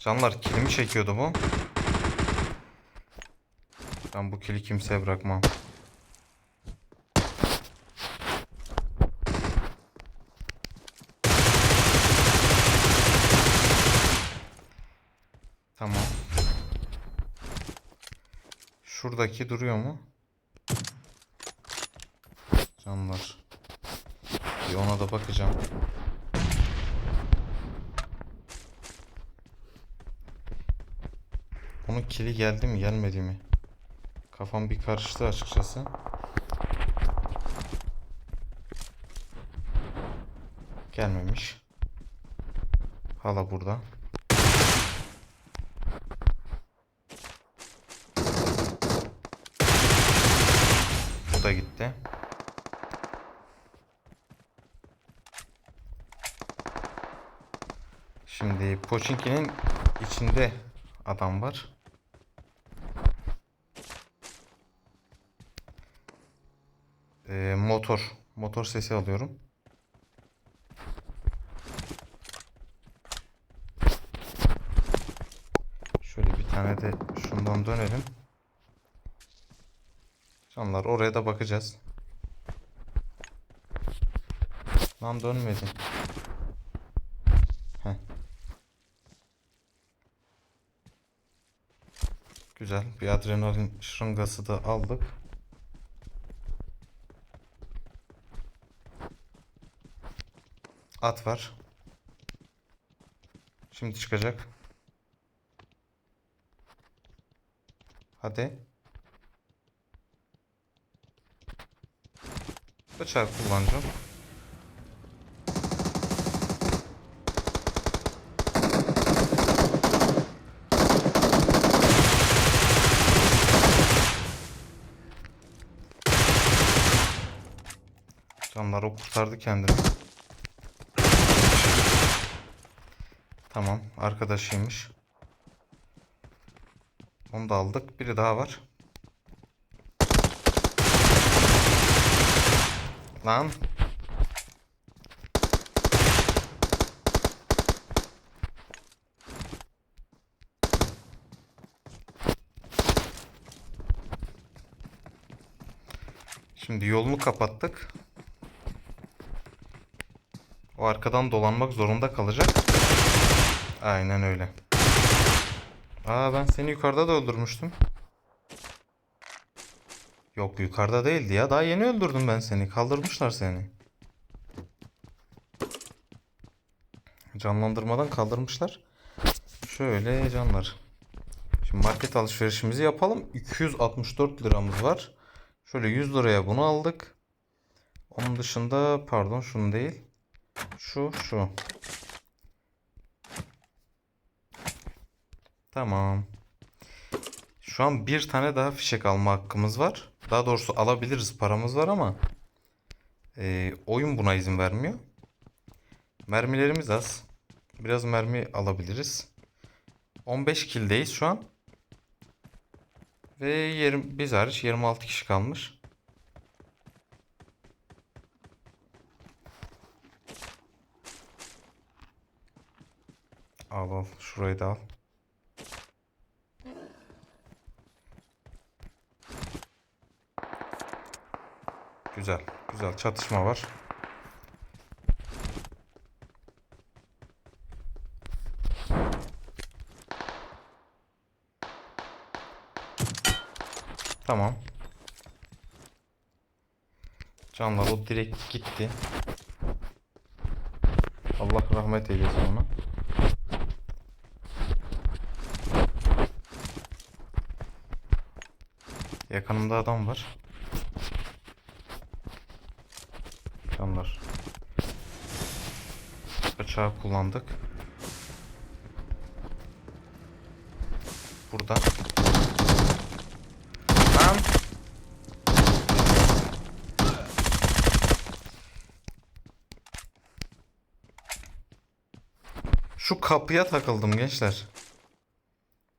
Canlar kilimi çekiyordu bu. Ben bu kili kimseye bırakmam. Tamam. Şuradaki duruyor mu? Canlar. Bir ona da bakacağım. Onun kili geldi mi gelmedi mi? Kafam bir karıştı açıkçası. Gelmemiş. Hala burada. Bu da gitti. Şimdi Pochinki'nin içinde adam var. Ee, motor. Motor sesi alıyorum. Şöyle bir tane de şundan dönelim. Canlar oraya da bakacağız. Lan dönmedi. Heh. Güzel. Bir adrenalin şırıngası da aldık. At var. Şimdi çıkacak. Hadi. Bıçak kullanacağım. Canlar o kurtardı kendini. Tamam, arkadaşıymış. Onu da aldık. Biri daha var. Lan. Şimdi yolunu kapattık. O arkadan dolanmak zorunda kalacak. Aynen öyle. Aa ben seni yukarıda da öldürmüştüm. Yok yukarıda değildi ya. Daha yeni öldürdüm ben seni. Kaldırmışlar seni. Canlandırmadan kaldırmışlar. Şöyle canlar. Şimdi market alışverişimizi yapalım. 264 liramız var. Şöyle 100 liraya bunu aldık. Onun dışında pardon şunu değil. Şu şu. Tamam. Şu an bir tane daha fişek alma hakkımız var. Daha doğrusu alabiliriz paramız var ama e, oyun buna izin vermiyor. Mermilerimiz az. Biraz mermi alabiliriz. 15 kildeyiz şu an. Ve 20, biz hariç 26 kişi kalmış. Al al şurayı da al. Güzel. Çatışma var. Tamam. Canlar o direkt gitti. Allah rahmet eylesin ona. Yakınımda adam var. Canlar. Bıçağı kullandık. Burada. Lan. Şu kapıya takıldım gençler.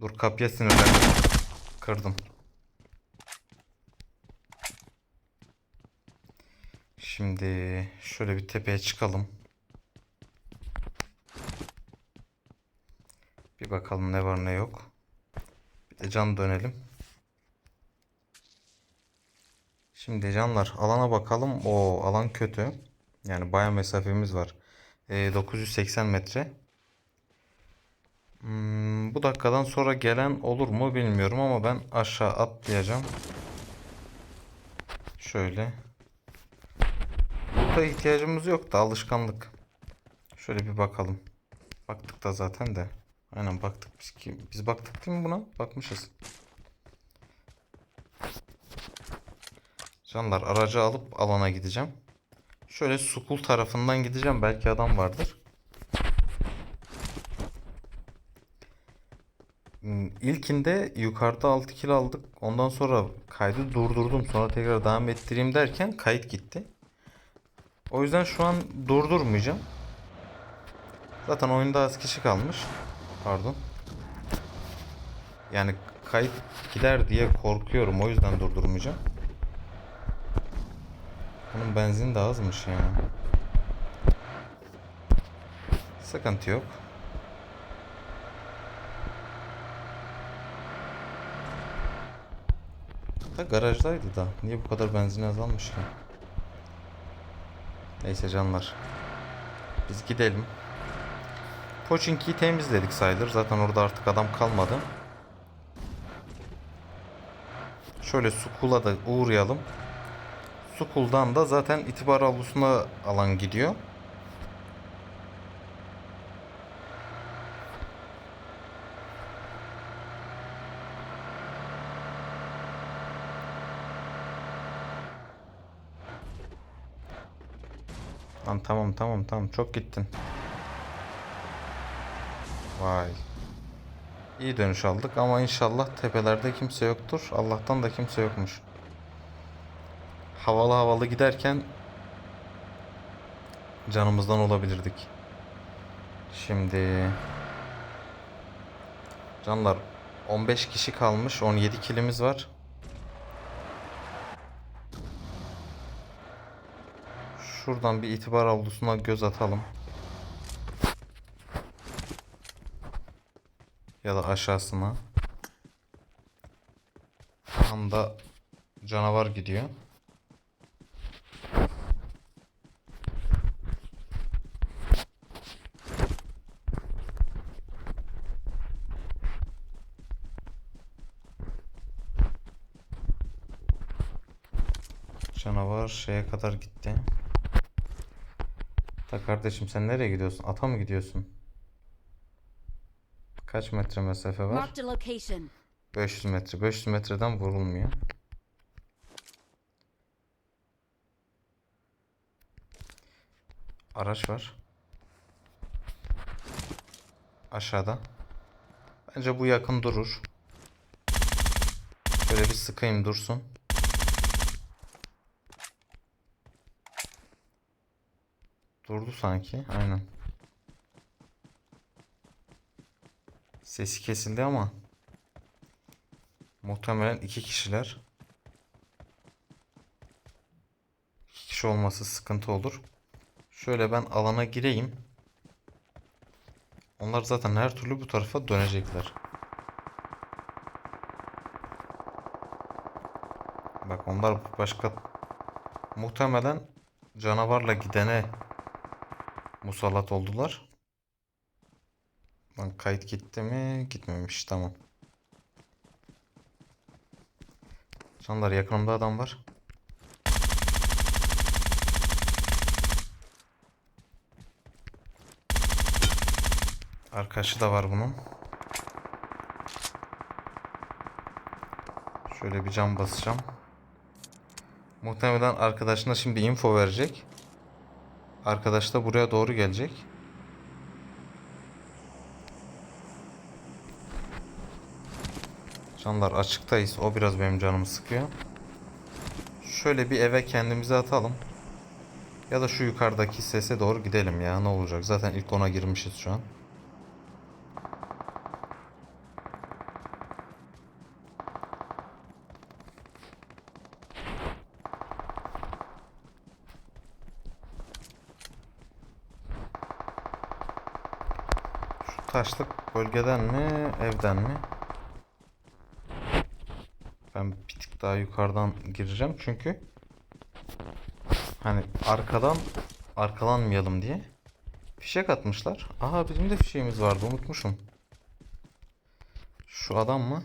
Dur kapıya sinirlendim. Kırdım. Şimdi şöyle bir tepeye çıkalım. Bir bakalım ne var ne yok. Bir de can dönelim. Şimdi canlar alana bakalım. O alan kötü. Yani baya mesafemiz var. Ee, 980 metre. Hmm, bu dakikadan sonra gelen olur mu bilmiyorum ama ben aşağı atlayacağım. Şöyle. Burada ihtiyacımız yok da alışkanlık. Şöyle bir bakalım. Baktık da zaten de. Aynen baktık biz ki biz baktık değil mi buna? Bakmışız. Canlar aracı alıp alana gideceğim. Şöyle sukul tarafından gideceğim. Belki adam vardır. Hmm, İlkinde yukarıda 6 kill aldık. Ondan sonra kaydı durdurdum. Sonra tekrar devam ettireyim derken kayıt gitti. O yüzden şu an durdurmayacağım. Zaten oyunda az kişi kalmış. Pardon. Yani kayıt gider diye korkuyorum. O yüzden durdurmayacağım. Bunun benzini de azmış ya. Sıkıntı yok. Da garajdaydı da. Niye bu kadar benzin azalmış ki? Neyse canlar. Biz gidelim. Pochinki'yi temizledik sayılır. Zaten orada artık adam kalmadı. Şöyle Sukul'a da uğrayalım. Sukul'dan da zaten itibar avlusuna alan gidiyor. Lan tamam tamam tamam çok gittin. Vay. İyi dönüş aldık ama inşallah tepelerde kimse yoktur. Allah'tan da kimse yokmuş. Havalı havalı giderken canımızdan olabilirdik. Şimdi canlar 15 kişi kalmış. 17 kilimiz var. Şuradan bir itibar avlusuna göz atalım. Ya da aşağısına. Tam da canavar gidiyor. Canavar şeye kadar gitti. Da kardeşim sen nereye gidiyorsun? Ata mı gidiyorsun? Kaç metre mesafe var? Marked a location. 500 metre. 500 metreden vurulmuyor. Araç var. Aşağıda. Bence bu yakın durur. Şöyle bir sıkayım dursun. Durdu sanki. Aynen. Sesi kesildi ama muhtemelen iki kişiler. İki kişi olması sıkıntı olur. Şöyle ben alana gireyim. Onlar zaten her türlü bu tarafa dönecekler. Bak onlar başka muhtemelen canavarla gidene musallat oldular. Lan kayıt gitti mi? Gitmemiş. Tamam. Canlar yakınımda adam var. Arkadaşı da var bunun. Şöyle bir cam basacağım. Muhtemelen arkadaşına şimdi info verecek. Arkadaş da buraya doğru gelecek. Canlar açıktayız. O biraz benim canımı sıkıyor. Şöyle bir eve kendimizi atalım. Ya da şu yukarıdaki sese doğru gidelim ya. Ne olacak? Zaten ilk ona girmişiz şu an. Şu taşlık bölgeden mi, evden mi? Ben bir tık daha yukarıdan gireceğim çünkü hani arkadan arkalanmayalım diye fişek atmışlar. Aha bizim de fişeğimiz vardı unutmuşum. Şu adam mı?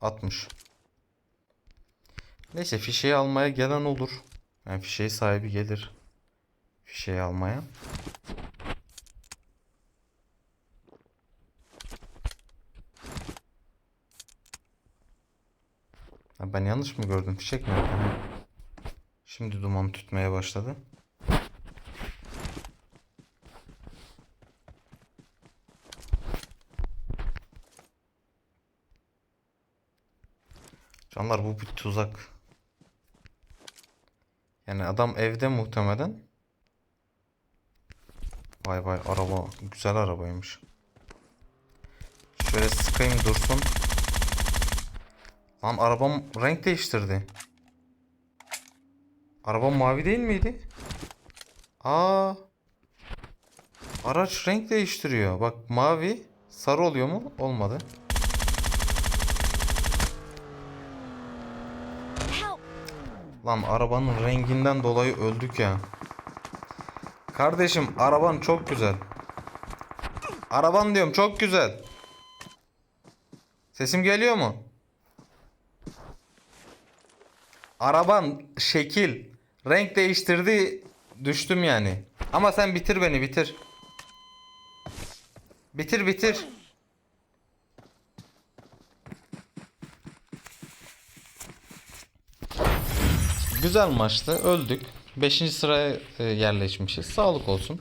Atmış. Neyse fişeği almaya gelen olur. Yani fişeği sahibi gelir. Fişeği almaya. Ben yanlış mı gördüm? Fişek mi? Şimdi duman tütmeye başladı. Canlar bu bir tuzak. Yani adam evde muhtemelen. Vay vay araba güzel arabaymış. Şöyle sıkayım dursun. Lan arabam renk değiştirdi. Arabam mavi değil miydi? Aa. Araç renk değiştiriyor. Bak mavi sarı oluyor mu? Olmadı. Lan arabanın renginden dolayı öldük ya. Kardeşim araban çok güzel. Araban diyorum çok güzel. Sesim geliyor mu? Araban şekil. Renk değiştirdi. Düştüm yani. Ama sen bitir beni bitir. Bitir bitir. Güzel maçtı. Öldük. 5. sıraya e, yerleşmişiz. Sağlık olsun.